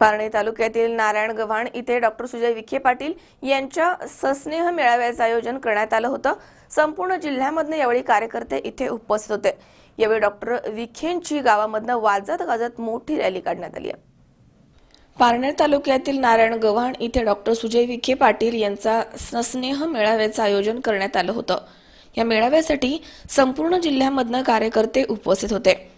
पारणे तालुक्यातील नारायण गव्हाण इथे डॉक्टर सुजय विखे पाटील यांच्या सस्नेह मेळाव्याचं आयोजन करण्यात आलं होतं. संपूर्ण जिल्ह्यामधनं यावेळी कार्यकर्ते इथे उपस्थित होते. यावेळी डॉक्टर विखेंची गावामधनं वाजत गाजत मोठी रॅली काढण्यात आली आहे. पारनेर तालुक्यातील नारायण गव्हाण इथे डॉक्टर सुजय विखे पाटील यांचा सस्नेह मेळाव्याचं आयोजन करण्यात आलं होतं. या मेळाव्यासाठी संपूर्ण जिल्ह्यामधनं कार्यकर्ते उपस्थित होते.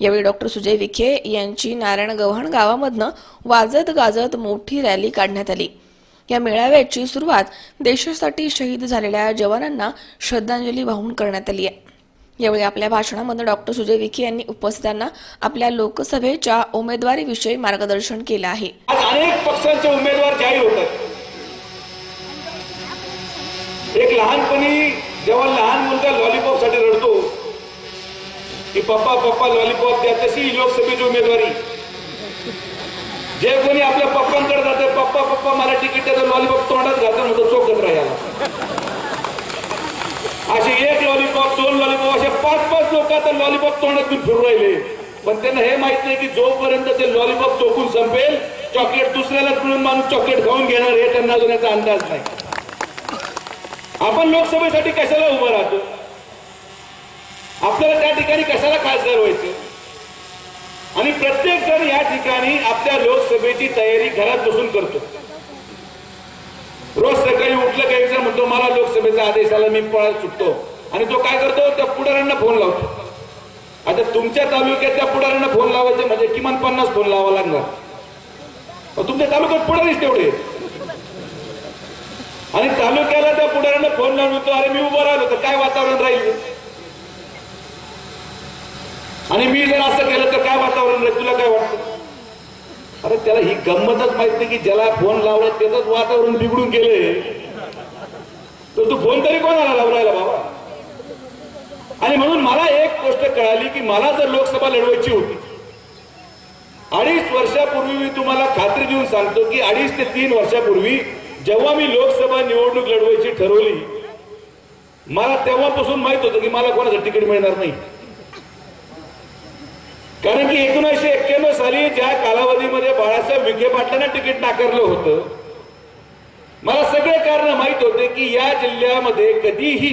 यावेळी डॉक्टर सुजय विखे यांची नारायण गव्हाण गावामधनं वाजत गाजत मोठी रॅली काढण्यात आली. या मेळाव्याची सुरुवात देशासाठी शहीद झालेल्या जवानांना श्रद्धांजली वाहून करण्यात आली आहे. यावेळी आपल्या भाषणामध्ये डॉक्टर सुजय विखे यांनी उपस्थितांना आपल्या लोकसभेच्या उमेदवारीविषयी मार्गदर्शन केलं आहे. अनेक पक्षांचे उमेदवार जाहीर होतात. एक लहानपणी जेव्हा लहान मुलगा लॉलीपॉपसाठी रडतो की पप्पा पप्पा लॉलीपॉप द्या तशी ही लोकसभेची उमेदवारी. जे कोणी आपल्या पप्पांकडे जाते पप्पा पप्पा मला तिकीट द्या लॉलीपॉप तोंडात घालतो म्हणतो चोकत राहायला असे एक लॉलीपॉप दोन लॉलीपॉप असे पाच पाच लोक आता लॉलीपॉप तोंडात घेऊन फिरू राहिले. पण त्यांना हे माहीत नाही की जोपर्यंत ते लॉलीपॉप चोकून संपेल चॉकलेट दुसऱ्याला मिळून माणूस चॉकलेट खाऊन घेणार हे त्यांना अजून याचा अंदाज नाही. आपण लोकसभेसाठी कशाला उभं राहतो? आपल्याला त्या ठिकाणी कशाला खासदार व्हायचं? आणि प्रत्येक जण या ठिकाणी आपल्या लोकसभेची तयारी घरात बसून करतो. रोज सकाळी उठलं काही जण म्हणतो मला लोकसभेचा आदेश आला मी पळत सुटतो. आणि तो काय करतो? त्या पुढाऱ्यांना फोन लावतो. आता तुमच्या तालुक्यात त्या पुढाऱ्यांना फोन लावायचे म्हणजे किमान पन्नास फोन लावा लागणार. तुमच्या तालुक्यात पुढारीच तेवढे आणि तालुक्याला त्या पुढाऱ्यांना फोन लावून अरे मी उभं राहिलो तर काय वातावरण राहील? आणि मी जर असं केलं तर काय वातावरण तुला काय वाटतं? अरे त्याला ही गंमतच माहीत नाही की ज्याला फोन लावला त्याच वातावरण बिघडून गेले तर तू फोन तरी कोणाला लावलायला बाबा? आणि म्हणून मला एक गोष्ट कळाली की मला जर लोकसभा लढवायची होती अडीच वर्षापूर्वी मी तुम्हाला खात्री देऊन सांगतो की अडीच ते तीन वर्षापूर्वी जेव्हा मी लोकसभा निवडणूक लढवायची ठरवली मला तेव्हापासून माहीत होतं की मला कोणाचं तिकीट मिळणार नाही. कारण की एकोणीसशे एक्क्याण्णव साली ज्या कालावधीमध्ये बाळासाहेब विखे पाटलांना तिकीट नाकारलं होतं मला सगळे कारण माहीत होते की या जिल्ह्यामध्ये कधीही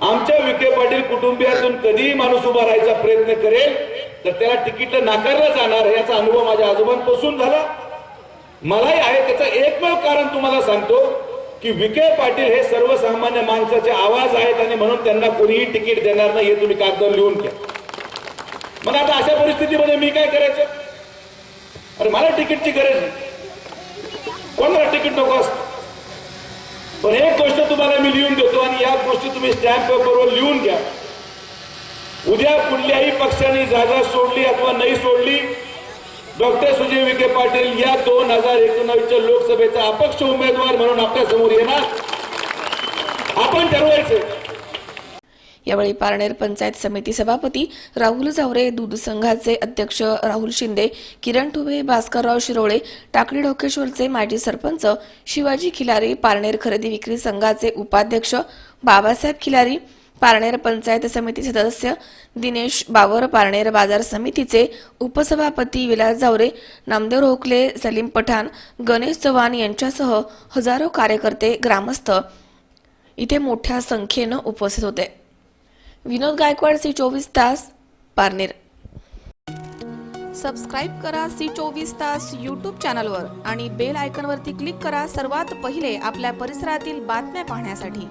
आमच्या विखे पाटील कुटुंबियातून कधीही माणूस उभा राहायचा प्रयत्न करेल तर त्याला तिकीट नाकारलं जाणार याचा अनुभव माझ्या आजोबांपासून झाला. मलाही आहे त्याचं एकमेव कारण तुम्हाला सांगतो की विखे पाटील हे सर्वसामान्य माणसाचे आवाज आहेत आणि म्हणून त्यांना कोणीही तिकीट देणार नाही हे तुम्ही कागदावर लिहून घ्या. मग आता अशा परिस्थितीमध्ये मी काय करायचं? अरे मला तिकीटची गरज नाही. कोणाला तिकीट नको असत? पण एक गोष्ट तुम्हाला मी लिहून देतो आणि या गोष्टी तुम्ही स्टॅम्प पेपरवर लिहून घ्या. उद्या कुठल्याही पक्षाने जागा सोडली अथवा नाही सोडली डॉक्टर सुजय विखे पाटील या दोन हजार एकोणावीसच्या लोकसभेचा अपक्ष उमेदवार म्हणून आपल्यासमोर येणार. आपण ठरवायचं. यावेळी पारनेर पंचायत समिती सभापती राहुल जावरे दूध संघाचे अध्यक्ष राहुल शिंदे किरण ठुबे भास्करराव शिरोळे टाकळी ढोकेश्वरचे माजी सरपंच शिवाजी खिलारी पारनेर खरेदी विक्री संघाचे उपाध्यक्ष बाबासाहेब खिलारी पारनेर पंचायत समिती सदस्य दिनेश बावर पारनेर बाजार समितीचे उपसभापती विलास जावरे नामदेव रोखले सलीम पठाण गणेश चव्हाण यांच्यासह हजारो कार्यकर्ते ग्रामस्थ इथे मोठ्या संख्येनं उपस्थित होते. विनोद गायकवाड सी चोवीस तास पारनेर. सबस्क्राईब करा सी चोवीस तास यूट्यूब चॅनलवर आणि बेल आयकनवरती क्लिक करा सर्वात पहिले आपल्या परिसरातील बातम्या पाहण्यासाठी.